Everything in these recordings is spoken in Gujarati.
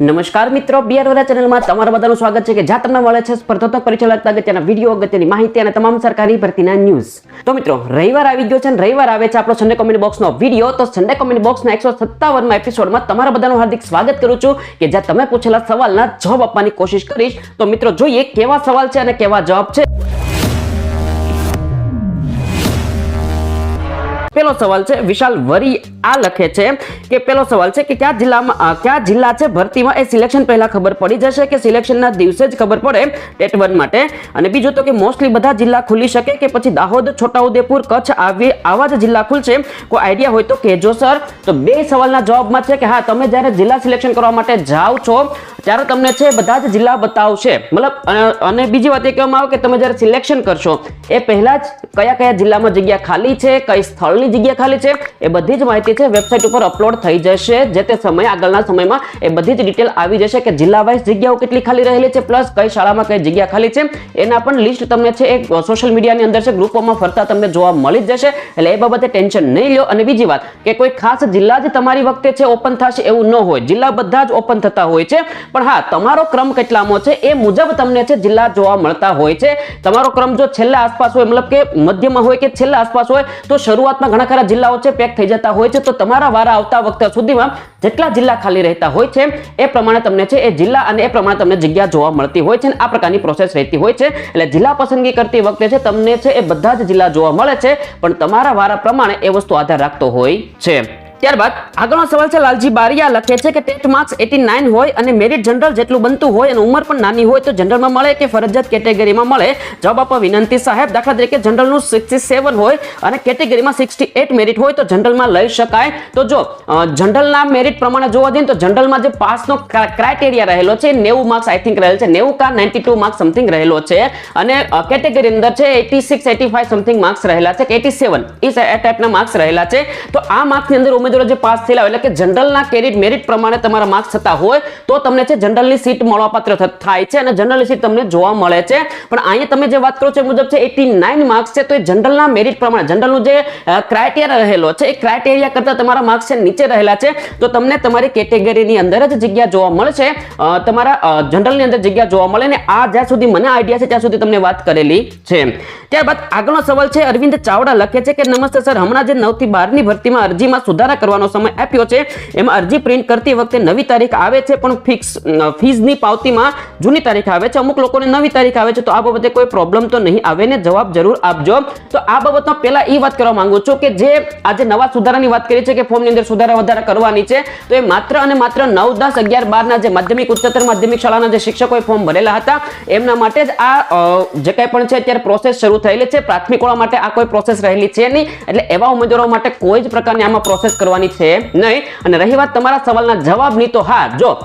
નમસ્કાર મિત્રો બિયર વરા ચેનલમાં તમારા બધાનું સ્વાગત છે કે જ્યાં તમને મળે છે સ્પર્ધાત્મક પરીક્ષા લગતા અગત્યના વીડિયો અગત્યની માહિતી અને તમામ સરકારી ભરતીના ન્યૂઝ તો મિત્રો, રવિવાર આવી ગયો છે અને રવિવાર આવે છે આપણો સન્ડે કોમેડી બોક્સનો વીડિયો તો સન્ડે કોમેડી બોક્સના એકસો સત્તાવનમાં એપિસોડમાં તમારા બધાનું હાર્દિક સ્વાગત કરું છું કે જ્યાં તમે પૂછેલા સવાલના જવાબ આપવાની કોશિશ કરીશ. તો મિત્રો, જોઈએ કેવા સવાલ છે અને કેવા જવાબ છે. પેલો સવાલ છે, વિશાલ વરી આ લખે છે કે પહેલો સવાલ છે કે કયા જિલ્લામાં કયા જિલ્લા છે ભરતીમાં એ સિલેક્શન પહેલા ખબર પડી જશે કે સિલેક્શનના દિવસે જ ખબર પડે ટેટ વન માટે. અને બીજું તો કે મોસ્ટલી બધા જિલ્લા ખુલી શકે કે પછી દાહોદ, છોટાઉદેપુર, કચ્છ આવી, આવા જ જિલ્લા ખુલશે. કોઈ આઈડિયા હોય તો કહેજો સર તો બે સવાલના જવાબમાં છે કે હા, તમે જ્યારે જિલ્લા સિલેક્શન કરવા માટે જાઓ છો ત્યારે તમને છે બધા જ જિલ્લા બતાવશે. મતલબ, અને બીજી વાત એ કહેવામાં આવે કે તમે જ્યારે સિલેક્શન કરશો, એ પહેલા જ કયા કયા જિલ્લામાં જગ્યા ખાલી છે, કઈ સ્થળની જગ્યા ખાલી છે, એ બધી જ માહિતી છે વેબસાઇટ ઉપર અપલોડ થઈ જશે. જે તે સમય, આગળના સમયમાં એ બધી જ ડિટેલ આવી જશે કે જિલ્લા વાઇઝ જગ્યાઓ કેટલી ખાલી રહેલી છે પ્લસ કઈ શાળામાં કઈ જગ્યા ખાલી છે. એના પણ લિસ્ટ તમને છે એક સોશિયલ મીડિયાની અંદર છે ગ્રુપોમાં ફરતા તમને જોવા મળી જ જશે. એટલે એ બાબતે ટેન્શન નહીં લો અને બીજી વાત કે કોઈ ખાસ જિલ્લા જ તમારી વખતે છે ઓપન થશે એવું ન હોય. જિલ્લા બધા જ ઓપન થતા હોય છે. પણ હા, તમારો ક્રમ કેટલામો છે એ મુજબ તમને છે જિલ્લા જોવા મળતા હોય છે. તમારો ક્રમ જો છેલ્લા આસપાસ હોય, મતલબ કે મધ્યમાં હોય કે છેલ્લા આસપાસ હોય, તો શરૂઆતમાં ઘણા ખરા જિલ્લાઓ છે પેક થઈ જતા હોય છે. તો તમારા વારા આવતા વખતે સુધીમાં જેટલા જિલ્લા ખાલી રહેતા હોય છે, એ પ્રમાણે તમને છે એ જિલ્લા અને એ પ્રમાણે તમને જગ્યા જોવા મળતી હોય છે આ પ્રકારની પ્રોસેસ રહેતી હોય છે. એટલે જિલ્લા પસંદગી કરતી વખતે છે તમને છે એ બધા જ જિલ્લા જોવા મળે છે, પણ તમારા વારા પ્રમાણે એ વસ્તુ આધાર રાખતો હોય છે. ત્યારબાદ આગળનો સવાલ છે, લાલજી બારિયા લખે છે કે ટેટ માર્ક્સ 89 હોય અને મેરિટ જનરલ જેટલું બનતું હોય અને ઉંમર પણ નાની હોય તો જનરલમાં મળે કે ફરજિયાત કેટેગરીમાં મળે? જવાબ આપવા વિનંતી સાહેબ. દાખલા તરીકે જનરલનું 67 હોય અને કેટેગરીમાં 68 મેરિટ હોય તો જનરલમાં લઈ શકાય. તો જો જનરલના મેરિટ પ્રમાણે જોવા જઈએ તો જનરલમાં જે પાસનો ક્રાઇટેરિયા રહેલો છે 90 માર્ક્સ આઈ થિંક રહેલ છે 90 કા 92 માર્ક્સ સમથિંગ રહેલો છે અને કેટેગરી અંદર છે 86 85 સમથિંગ માર્ક્સ રહેલા છે, કે 87 એ ટાઈપના માર્ક્સ રહેલા છે. તો આ માર્ક્સની અંદર ઉમેદવારો જે પાસ થયેલા એટલે કે જનરલના કેરિટ મેરિટ પ્રમાણે તમારા માર્ક્સ થતા હોય, તો તમને છે જનરલની સીટ મળવાપાત્ર થાય છે અને જનરલની સીટ તમને જોવા મળે છે. પણ અહીંયા તમે જે વાત કરો છો મુજબ છે 89 માર્ક્સ છે, તો એ જનરલના મેરિટ પ્રમાણે, જનરલનું જે ક્રાઇટેરિયા રહેલો છે, એ ક્રાઇટેરિયા કરતાં તમારા માર્ક્સ છે નીચે રહેલા છે, તો તમને તમારી કેટેગરીની અંદર જ જગ્યા જોવા મળશે. તમારા જનરલની અંદર જગ્યા જોવા મળે ને આ જ્યાં સુધી મને આઈડિયા છે, ત્યાં સુધી તમને વાત કરેલી છે. ત્યારબાદ આગળનો સવાલ છે, અરવિંદ ચાવડા લખે છે કે, નમસ્તે સર, હમણાં જે નવથી બારની ભરતીમાં અરજીમાં સુધારા કરવાનો સમય આપ્યો છે. એમાં અરજી પ્રિન્ટ કરતી વખતે નવી તારીખ આવે છે, પણ ફિક્સ ફીઝની પાવતીમાં જૂની તારીખ આવે છે. અમુક લોકોને નવી તારીખ આવે છે, તો આ બાબતે કોઈ પ્રોબ્લેમ તો નહીં આવે ને જવાબ જરૂર આપજો. તો આ બાબતમાં પહેલા એ વાત કરવા માંગુ છું કે જે આજે નવા સુધારાની વાત કરી છે કે ફોર્મની અંદર સુધારા વધારા કરવાની છે, તો એ માત્ર અને માત્ર નવ દસ અગિયાર બારના જે માધ્યમિક, ઉચ્ચતર માધ્યમિક શાળાના જે શિક્ષકોએ ફોર્મ ભરેલા હતા, એમના માટે જ આ જે કંઈ પણ છે અત્યારે પ્રોસેસ શરૂ થયેલી છે. પ્રાથમિક માટે આ કોઈ પ્રોસેસ રહેલી છે નહીં. એટલે એવા ઉમેદવારો માટે કોઈ જ પ્રકારની આમાં પ્રોસેસ કરવાની છે? નહીં. અને રહી વાત તમારા સવાલના જવાબની તો હા, જો.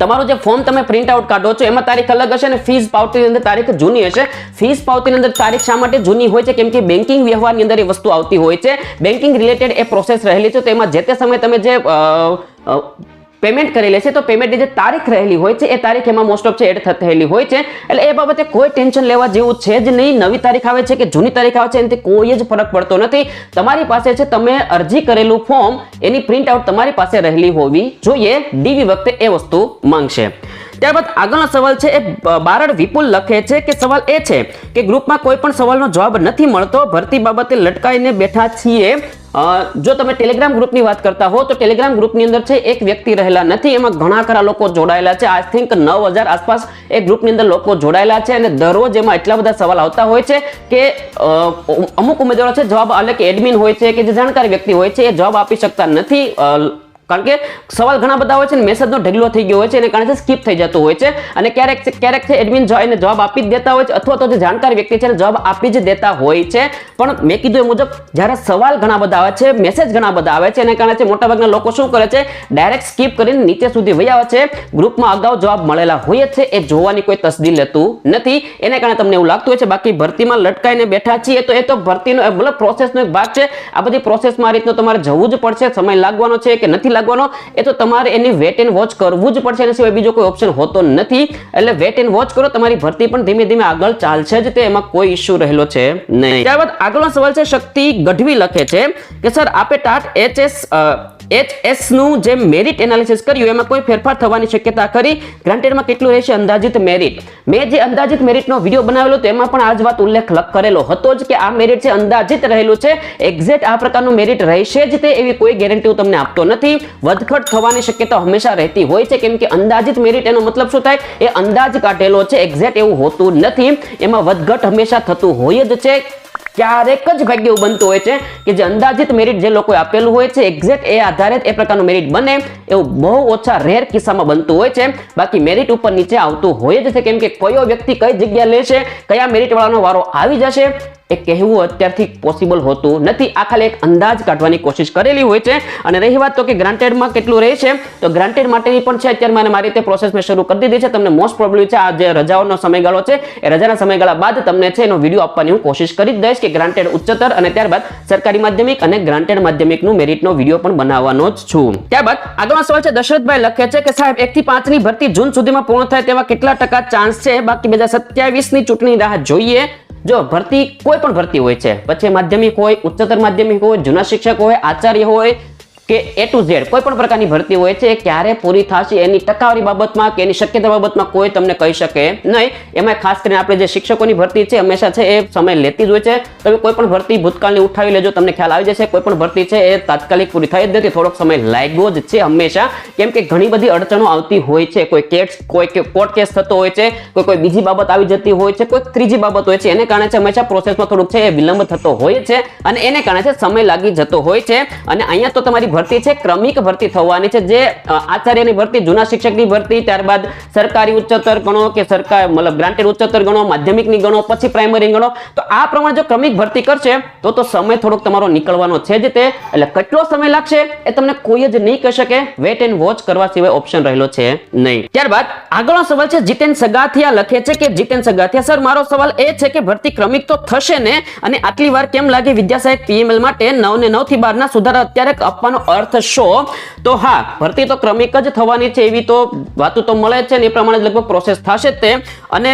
તમારું જે ફોર્મ તમે પ્રિન્ટ આઉટ કાઢો છો, એમાં તારીખ અલગ હશે અને ફીસ પાવતીની અંદર તારીખ જૂની હશે. ફીસ પાવતીની અંદર તારીખ શા માટે જૂની હોય છે? કેમ કે બેન્કિંગ વ્યવહારની અંદર એ વસ્તુ આવતી હોય છે. બેન્કિંગ રિલેટેડ એ પ્રોસેસ રહેલી છે. તો એમાં જે તે સમયે તમે જે પેમેન્ટ કરેલી છે, તો પેમેન્ટની જે તારીખ રહેલી હોય છે, એ તારીખ એમાં મોસ્ટ ઓફ છે એડ થયેલી હોય છે. એટલે એ બાબતે કોઈ ટેન્શન લેવા જેવું છે જ નહીં. નવી તારીખ આવે છે કે જૂની તારીખ આવે છે, એનાથી કોઈ જ ફરક પડતો નથી. તમારી પાસે છે, તમે અરજી કરેલું ફોર્મ એની પ્રિન્ટ આઉટ તમારી પાસે રહેલી હોવી જોઈએ. ડીવી વખતે એ વસ્તુ માંગશે. ત્યારબાદ આગળનો સવાલ છે, એ બારડ વિપુલ લખે છે કે સવાલ એ છે કે ગ્રુપમાં કોઈ પણ સવાલનો જવાબ નથી મળતો, ભરતી બાબતે લટકાઈને બેઠા છીએ. જો તમે ટેલિગ્રામ ગ્રુપની વાત કરતા હો, તો ટેલિગ્રામ ગ્રુપની અંદર છે, એક વ્યક્તિ રહેલા નથી. એમાં ઘણા ખરા લોકો જોડાયેલા છે. આઈ થિંક નવ હજાર આસપાસ એ ગ્રુપની અંદર લોકો જોડાયેલા છે અને દરરોજ એમાં એટલા બધા સવાલ આવતા હોય છે કે અમુક ઉમેદવારો છે, જવાબ એટલે કે એડમિન હોય છે કે જે જાણકાર વ્યક્તિ હોય છે, એ જવાબ આપી શકતા નથી. કારણ કે સવાલ ઘણા બધા હોય છે ને મેસેજનો ઢગલો થઈ ગયો હોય છે, એને કારણે સ્કીપ થઈ જતો હોય છે. અને ક્યારેક ક્યારેક છે એડમિન એને જવાબ આપી જ દેતા હોય છે, અથવા તો જે જાણકાર વ્યક્તિ છે જવાબ આપી જ દેતા હોય છે. પણ મેં કીધું એ મુજબ, જ્યારે સવાલ ઘણા બધા આવે છે મેસેજ ઘણા બધા આવે છે, એને કારણે છે, મોટાભાગના લોકો શું કરે છે ડાયરેક્ટ સ્કીપ કરીને નીચે સુધી વહી આવે છે. ગ્રુપમાં અગાઉ જવાબ મળેલા હોય છે, એ જોવાની કોઈ તસદી લેતું નથી. એને કારણે તમને એવું લાગતું હોય છે, બાકી ભરતીમાં લટકાઈને બેઠા છીએ, તો એ તો ભરતીનો મતલબ પ્રોસેસનો એક ભાગ છે. આ બધી પ્રોસેસમાં આ રીતનો તમારે જવું જ પડશે, સમય લાગવાનો છે કે નથી લાગવાનો. એ તો તમારે એની વેટ એન્ડ વોચ કરવું જ પડશે એના સિવાય બીજો કોઈ ઓપ્શન હોતો નથી. એટલે વેટ એન્ડ વોચ કરો, તમારી ભરતી પણ ધીમે ધીમે આગળ ચાલશે જ તે, એમાં કોઈ ઇશ્યુ રહેલો છે નહીં. ત્યારબાદ આગળનો સવાલ છે, શક્તિ ગઢવી લખે છે કે, સર, આપે ટાટ એચએસ એચનું જે મેરિટ એનાલિસિસ કર્યું, એમાં કોઈ ફેરફાર થવાની શક્યતા ખરી? ગ્રાન્ટેડમાં કેટલું રહેશે અંદાજિત મેરિટ મેં જે અંદાજિત મેરિટનો વીડિયો બનાવેલો, તેમાં પણ આ જ વાત ઉલ્લેખ લખ કરેલો હતો જ કે આ મેરિટ છે અંદાજિત રહેલું છે એક્ઝેક્ટ આ પ્રકારનું મેરિટ રહેશે જ તે એવી કોઈ ગેરંટી હું તમને આપતો નથી. વધઘટ થવાની શક્યતા હંમેશા રહેતી હોય છે, કેમ કે અંદાજિત મેરિટ એનો મતલબ શું થાય? એ અંદાજ કાઢેલો છે એક્ઝેક્ટ એવું હોતું નથી. એમાં વધઘટ હંમેશા થતું હોય જ છે. ક્યારેક જ ભાગ્ય એવું બનતું હોય છે કે જે અંદાજિત મેરિટ જે લોકોએ આપેલું હોય છે એક્ઝેક્ટ એ આધારે એ પ્રકારનું મેરિટ બને, એવું બહુ ઓછા રેર કિસ્સામાં બનતું હોય છે. બાકી મેરિટ ઉપર નીચે આવતું હોય જ છે, કેમ કે કયો વ્યક્તિ કઈ જગ્યા લેશે, કયા મેરિટવાળાનો વારો આવી જશે એ કહેવું અત્યારથી પોસિબલ હોતું નથી. આ ખાલી એક અંદાજ કાઢવાની કોશિશ કરેલી હોય છે. અને રહી વાત તો કે ગ્રાન્ટેડમાં કેટલું રહે છે? તો ગ્રાન્ટેડ માટેની પણ છે. અત્યારે મને મારી રીતે પ્રોસેસ મેં શરૂ કરી દીધી છે. તમને મોસ્ટ પ્રોબ્લેમ છે, આ જે રજાઓનો સમયગાળો છે, એ રજાના સમયગાળા બાદ તમને છે એનો વીડિયો આપવાની હું કોશિશ કરી જ દઈશ કે ગ્રાન્ટેડ ઉચ્ચતર અને ત્યારબાદ સરકારી માધ્યમિક અને ગ્રાન્ટેડ માધ્યમિકનું મેરિટનો વીડિયો પણ બનાવવાનો જ છું. ત્યારબાદ આગળનો સવાલ છે, દશરથભાઈ લખે છે કે સાહેબ એકથી પાંચની ભરતી જૂન સુધીમાં પૂર્ણ થાય તેવા કેટલા ટકા ચાન્સ છે? બાકી બે સત્યાવીસની ચૂંટણી રાહ જોઈએ. જો ભરતી કોઈ પણ ભરતી હોય છે, પછી માધ્યમિક હોય, ઉચ્ચતર માધ્યમિક હોય, જૂના શિક્ષક હોય, આચાર્ય હોય કે એ ટુ ઝેડ કોઈ પણ પ્રકારની ભરતી હોય છે, ક્યારે પૂરી થશે, એની ટકાવારી બાબતમાં કે એની શક્યતા બાબતમાં કોઈ તમને કહી શકે નહીં. એમાં ખાસ કરીને આપણે જે શિક્ષકોની ભરતી છે, હંમેશા છે એ સમય લેતી જ હોય છે. તમે કોઈ પણ ભરતી ભૂતકાળની ઉઠાવી લેજો, તમને ખ્યાલ આવી જશે, કોઈ પણ ભરતી છે એ તાત્કાલિક પૂરી થઈ જ નથી, થોડોક સમય લાગ્યો જ છે હંમેશા. કેમ કે ઘણી બધી અડચણો આવતી હોય છે, કોઈ કેસ, કોઈ કે, કોર્ટ કેસ થતો હોય છે, કોઈ કોઈ બીજી બાબત આવી જતી હોય છે, કોઈ ત્રીજી બાબત હોય છે, એને કારણે છે હંમેશા પ્રોસેસમાં થોડુંક છે એ વિલંબ થતો હોય છે અને એને કારણે છે સમય લાગી જતો હોય છે. અને અહીંયા તો તમારી ભરતી છે, ક્રમિક ભરતી થવાની છે. જે આચાર્યની ભરતી, જૂના શિક્ષકની ભરતી, ત્યારબાદ સરકારી ઉચ્ચતર ગણો કે સરકાર, મતલબ ગ્રાન્ટેડ ઉચ્ચતર ગણો, માધ્યમિકની ગણો, પછી પ્રાઇમરી ગણો, તો આ પ્રમાણે જો ક્રમિક ભરતી કરશે, તો તો સમય થોડોક તમારો નીકળવાનો છે જ તે. એટલે કેટલો સમય લાગશે એ તમને કોઈ જ નહીં કહી શકે. વેટ એન્ડ વોચ કરવા સિવાય ઓપ્શન રહેલો છે નહીં. ત્યારબાદ આગળનો સવાલ છે, જીતેન સગાથિયા લખે છે કે, જીતેન સગાથિયા, સર, મારો સવાલ એ છે કે ભરતી ક્રમિક તો થશે ને? અને આટલી વાર કેમ લાગે? વિદ્યાસાહેબ પીએમએલ માટે નવ ને નવથી બાર ના સુધારા અત્યારે આપવાનો અર્થ શો? તો હા, ભરતી તો ક્રમિક જ થવાની છે એવી તો વાતો તો મળે છે ને એ પ્રમાણે લગભગ પ્રોસેસ થશે તે. અને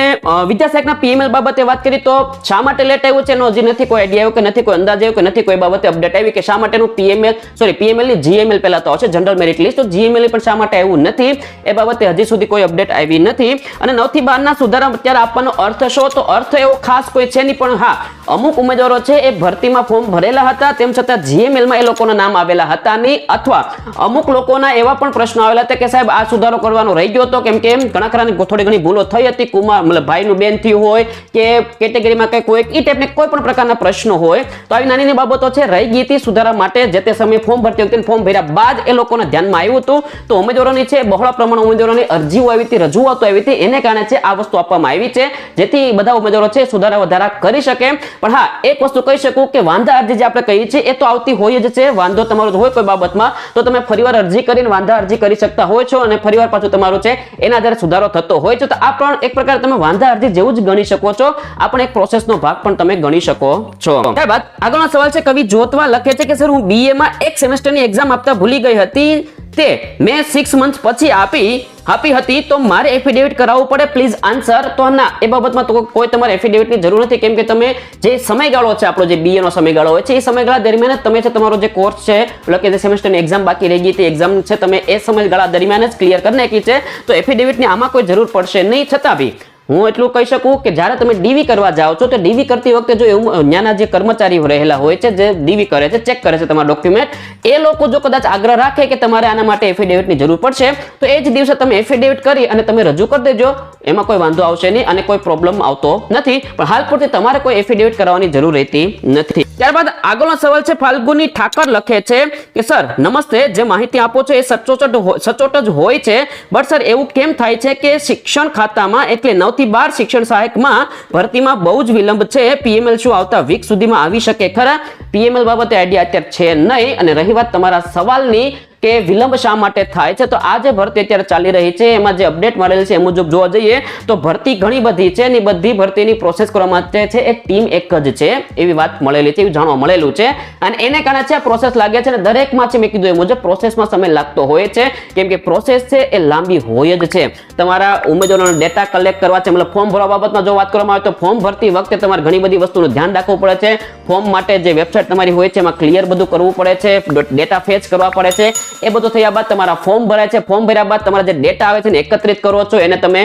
વિદ્યાસાહેબના પીએમએલ બાબતે વાત કરી તો શા માટે લેટ આવ્યું છે? એનો હજી નથી કોઈ આઈડિયા આવ્યો કે નથી કોઈ અંદાજ આવ્યો કે નથી કોઈ બાબતે અપડેટ આવી કે શા માટેનું પીએમએલ સોરી પીએમએલની જીએમએલ પહેલા તો આવશે જનરલ મેરિટ લિસ્ટ તો જીએમએલ પણ શા માટે આવ્યું નથી? એ બાબતે હજી સુધી કોઈ અપડેટ આવી નથી. અને નવથી બારના સુધારા અત્યારે આપવાનો અર્થ શો? તો અર્થ એવો ખાસ કોઈ છે નહીં, પણ હા, અમુક ઉમેદવારો છે એ ભરતીમાં ફોર્મ ભરેલા હતા, તેમ છતાં જીએમએલમાં એ લોકોના નામ આવેલા હતા નહીં અથવા અમુક લોકોના એવા પણ પ્રશ્નો આવેલા હતા કે સાહેબ, આ સુધારો કરવાનો રહી ગયો હતો. કેમ કે ઘણા ખરાની થોડી ઘણી ભૂલો થઈ હતી. કુમાર મતલબ ભાઈનું બેન થયું હોય કે કેટેગરીમાં કઈ કોઈ ઈ ટાઈપને કોઈ પણ પ્રકારના પ્રશ્નો હોય, તો આવી નાની બાબતો છે, રહી ગઈ હતી સુધારા માટે. જે તે સમયે ફોર્મ ભરતી વખતે ફોર્મ ભર્યા બાદ એ લોકોના ધ્યાનમાં આવ્યું હતું. તો ઉમેદવારોની છે, બહોળા પ્રમાણમાં ઉમેદવારોની અરજીઓ આવી હતી, રજૂઆતો આવી હતી. એને કારણે છે, આ વસ્તુ આપવામાં આવી છે. જેથી બધા ઉમેદવારો છે, સુધારા વધારા કરી શકે. પણ હા, એક વસ્તુ કહી શકું કે વાંધા અરજી જે આપણે કહીએ છીએ એ તો આવતી હોય જ છે. વાંધો તમારો હોય કોઈ બાબતમાં તો તમે ફરીવાર અરજી કરીને વાંધા અરજી કરી શકતા હોય છો અને ફરીવાર પાછું તમારું છે એના આધારે સુધારો થતો હોય છે. તો આ પણ એક પ્રકાર તમે વાંધા અરજી જેવું જ ગણી શકો છો. આ પણ એક પ્રોસેસનો ભાગ પણ તમે ગણી શકો છો. ત્યારબાદ આગળનો સવાલ છે, કવિ જોતવા લખે છે કે, સર, હું બીએમાં એક સેમેસ્ટરની એક્ઝામ આપતા ભૂલી ગઈ હતી. તે મેં સિક્સ મંથ પછી આપી. આપી હતી, તો મારે એફિડેવિટ કરાવવું પડે. પ્લીઝ આન્સર તો ના, એ બાબતમાં તો કોઈ તમારે એફિડેવિટની જરૂર નથી, કેમ કે તમે જે સમયગાળો છે, આપણો જે બીએનો સમયગાળો હોય છે, એ સમયગાળા દરમિયાન તમે છે, તમારો જે કોર્સ છે એટલે કે જે સેમેસ્ટરની એક્ઝામ બાકી રહી ગઈ, તે એક્ઝામ છે, તમે એ સમયગાળા દરમિયાન જ ક્લિયર કરી નાખી છે. તો એફિડેવિટની આમાં કોઈ જરૂર પડશે નહીં. છતાં બી હું એટલું કહી શકું કે જ્યારે તમે ડીવી કરવા જાઓ છો, તો ડીવી કરતી વખતે જો ત્યાંના જે કર્મચારીઓ રહેલા હોય છે, જે ડીવી કરે છે, ચેક કરે છે તમારા ડોક્યુમેન્ટ, એ લોકો જો કદાચ આગ્રહ રાખે કે તમારે આના માટે એફિડેવિટની જરૂર પડશે, તો એ જ દિવસે તમે એફિડેવિટ કરી અને તમે રજૂ કરી દેજો. એમાં કોઈ વાંધો આવશે નહીં અને કોઈ પ્રોબ્લેમ આવતો નથી. પણ હાલ પૂરતી તમારે કોઈ એફિડેવિટ કરવાની જરૂર રહેતી નથી. ત્યારબાદ આગળનો સવાલ છે, ફાલ્ગુની ઠાકર લખે છે કે, સર, નમસ્તે, જે માહિતી આપો છો એ સચોટ સચોટ જ હોય છે. બટ સર, એવું કેમ થાય છે કે શિક્ષણ ખાતામાં એટલે નવ થી બાર શિક્ષણ સહાયકમાં ભરતીમાં બહુ જ વિલંબ છે. પીએમએલ શું આવતા વીક સુધીમાં આવી શકે ખરા? પીએમએલ બાબતે આઈડિયા અત્યારે છે નહીં. અને રહી વાત તમારા સવાલની કે વિલંબ શા માટે થાય છે? તો આ જે ભરતી અત્યારે ચાલી રહી છે. એમાં જે અપડેટ મળેલ છે એ મુજબ જોવા જઈએ, તો ભરતી ઘણી બધી છે અને બધી ભરતીની પ્રોસેસ કરવા માટે છે એ ટીમ એક જ છે એવી વાત મળેલી છે, એવું જાણવા મળેલું છે. અને એને કારણે છે પ્રોસેસ લાગે છે અને દરેકમાં છે મેં કીધું એ મુજબ પ્રોસેસમાં સમય લાગતો હોય છે. કેમ કે પ્રોસેસ છે એ લાંબી હોય જ છે. તમારા ઉમેદવારોનો ડેટા કલેક્ટ કરવા છે, મતલબ ફોર્મ ભરવા બાબતમાં જો વાત કરવામાં આવે તો ફોર્મ ભરતી વખતે તમારે ઘણી બધી વસ્તુનું ધ્યાન રાખવું પડે છે. ફોર્મ માટે જે વેબસાઇટ તમારી હોય છે, એમાં ક્લિયર બધું કરવું પડે છે ડેટા ફેચ કરવા પડે છે. એ બધું થયા બાદ તમારા ફોર્મ ભરાય છે. ફોર્મ ભર્યા બાદ તમારા જે ડેટા આવે છે ને એકત્રિત કરો છો, એને તમે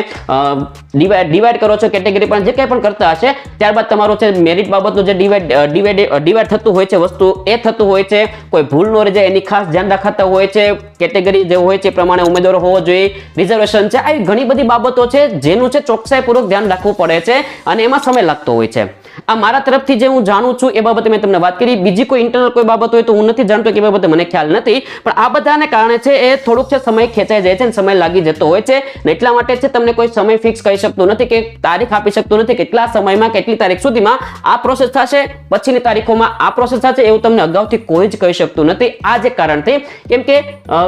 ડિવાઈડ કરો છો કેટેગરી પણ જે કંઈ પણ કરતા હશે, ત્યારબાદ તમારું છે મેરિટ બાબતનું જે ડિવાઈડ ડિવાઈડ થતું હોય છે, વસ્તુ એ થતું હોય છે. કોઈ ભૂલ ન રહી એની ખાસ ધ્યાન રાખાતા હોય છે કેટેગરી જે હોય છે એ પ્રમાણે ઉમેદવારો હોવો જોઈએ. રિઝર્વેશન છે, આવી ઘણી બધી બાબતો છે, જેનું છે ચોકસાઈપૂર્વક ધ્યાન રાખવું પડે છે અને એમાં સમય લાગતો હોય છે. આ મારા તરફથી જે હું જાણું છું એ બાબતે મેં તમને વાત કરી. બીજી કોઈ ઇન્ટરનલ કોઈ બાબત હોય તો હું નથી જાણતો કે બાબતે મને ખ્યાલ નથી. પણ આ બધાને કારણે છે એ થોડુંક છે સમય ખેંચાઈ જાય છે અને સમય લાગી જતો હોય છે ને એટલા માટે છે તમને કોઈ સમય ફિક્સ કહી શકતો નથી કે તારીખ આપી શકતો નથી. કેટલા સમયમાં, કેટલી તારીખ સુધીમાં આ પ્રોસેસ થશે, પછીની તારીખોમાં આ પ્રોસેસ થશે એવું તમને અગાઉથી કોઈ જ કહી શકતું નથી. આ જે કારણથી કેમ કે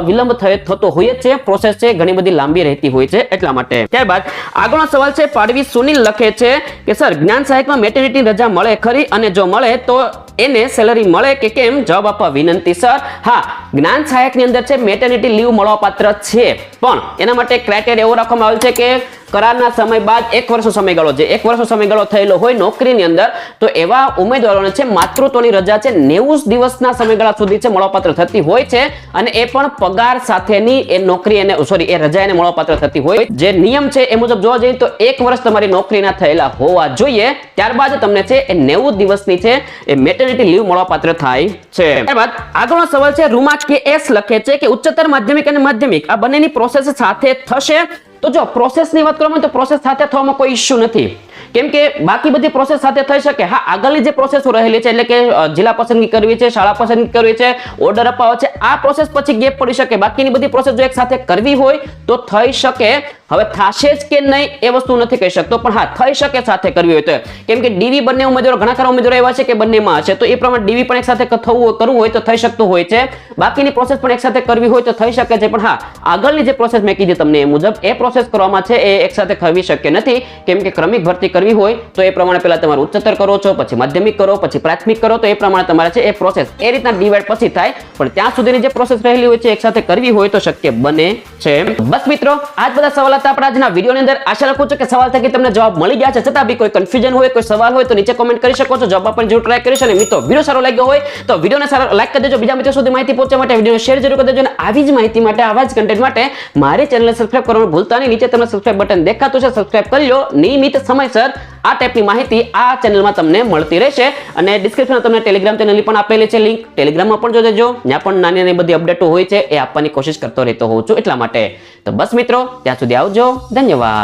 વિલંબ થતો હોય જ છે પ્રોસેસ છે, ઘણી બધી લાંબી રહેતી હોય છે એટલા માટે. ત્યારબાદ આગળનો સવાલ છે, પાડવી સુનિલ લખે છે કે, સર, જ્ઞાન સહાયકમાં મેટર્નિટી રજા મળે ખરી અને જો મળે તો એને સેલરી મળે કે કેમ? જવાબ આપવા વિનંતી સર હા, જ્ઞાન સહાયકની અંદર છે મેટર્નિટી લીવ મળવાપાત્ર છે. પણ એના માટે ક્રાઇટેરિયા એવો રાખવામાં આવેલ છે કે કરારના સમય બાદ એક વર્ષનો સમયગાળો જે એક વર્ષનો સમયગાળો થયેલો હોય નોકરીની અંદર, તો એવા ઉમેદવારોને છે, માતૃત્વની રજા છે, નેવું દિવસના સમયગાળા સુધી છે, મળવાપાત્ર થતી હોય છે અને એ પણ પગાર સાથેની એ નોકરી એને સોરી એ રજા એને મળવાપાત્ર થતી હોય જે નિયમ છે એ મુજબ જોવા જઈએ તો એક વર્ષ તમારી નોકરીના થયેલા હોવા જોઈએ. ત્યારબાદ તમને છે, એ નેવું દિવસની છે, એ મેટર્નિટી લીવ મળવાપાત્ર થાય છે. ત્યારબાદ આગળનો સવાલ છે, રૂમા કે એસ લખે છે કે ઉચ્ચતર માધ્યમિક અને માધ્યમિક આ બંનેની પ્રોસેસ સાથે થશે? તો જો પ્રોસેસની વાત કરવામાં તો પ્રોસેસ સાથે થવામાં કોઈ ઇશ્યુ નથી. કેમ કે બાકી બધી પ્રોસેસ સાથે થઈ શકે. હા, આગળની જે પ્રોસેસો રહેલી છે, એટલે કે જિલ્લા પસંદગી કરવી છે, શાળા પસંદગી કરવી છે ઓર્ડર અપાવો છે આ પ્રોસેસ પછી ગેપ પડી શકે. બાકીની બધી પ્રોસેસ જો એક સાથે કરવી હોય, તો થઈ શકે. હવે થશે જ કે નહીં એ વસ્તુ નથી કહી શકતો. પણ હા, થઈ શકે સાથે કરવી હોય તો. કેમ કે ડીવી બંને ઉમેદવારો, ઘણા ખરા ઉમેદવારો એવા છે કે બંનેમાં હશે. તો એ પ્રમાણે ડીવી પણ એક સાથે થવું કરવું હોય તો થઈ શકતું હોય છે. બાકીની પ્રોસેસ પણ એક સાથે કરવી હોય તો થઈ શકે છે. પણ હા, આગળની જે પ્રોસેસ મેં કીધી તમને એ મુજબ, એ પ્રોસેસ કરવામાં છે એ એક સાથે કરવી શક્ય નથી. કેમ કે ક્રમિક ભરતી કરવી હોય, તો એ પ્રમાણે પહેલા તમારે ઉચ્ચતર કરો છો, પછી માધ્યમિક કરો, પછી પ્રાથમિક કરો, તો એ પ્રમાણે તમારે છે એ પ્રોસેસ એ રીતના ડિવાઈડ પછી થાય. પણ ત્યાં સુધીની જે પ્રોસેસ રહેલી હોય છે એકસાથે કરવી હોય તો શક્ય બને છે. બસ મિત્રો આ જ બધા સવાલ હતા આપણા આજના વિડીયોની અંદર. આશા રાખું છું કે સવાલ થકી તમને જવાબ મળી ગયા છે. છતાં બી કોઈ કન્ફ્યુઝન હોય, કોઈ સવાલ હોય તો નીચે કોમેન્ટ કરી શકો છો. જવાબ આપવાની જરૂર ટ્રાય કરીશ અને મિત્રો વીડિયો સારો લાગ્યો હોય તો વિડીયોને સારો લાઈક કરી દેજો. બીજા મિત્રો સુધી માહિતી પહોંચવા માટે વીડિયો શેર જરૂર કરી દેજો. અને આવી જ માહિતી માટે, આવા જ કન્ટેન્ટ માટે મારી ચેનલને સબસ્ક્રાઈબ કરવાનું ભૂલતા નહીં. નીચે તમને સબસ્ક્રાઈબ બટન દેખાતું છે. સબસ્ક્રાઈબ કરી લો. નિયમિત સમયસર આ ટાઈપની માહિતી આ ચેનલમાં તમને મળતી રહેશે અને ડિસ્ક્રિપ્શનમાં તમને ટેલિગ્રામ ચેનલની પણ આપેલી છે લિંક ટેલિગ્રામમાં પણ જોજો. દેજો ત્યાં પણ નાની નાની બધી અપડેટો હોય છે એ આપવાની કોશિશ કરતો રહેતો હોઉં છું એટલા માટે. તો બસ મિત્રો, ત્યાં સુધી આવજો. ધન્યવાદ.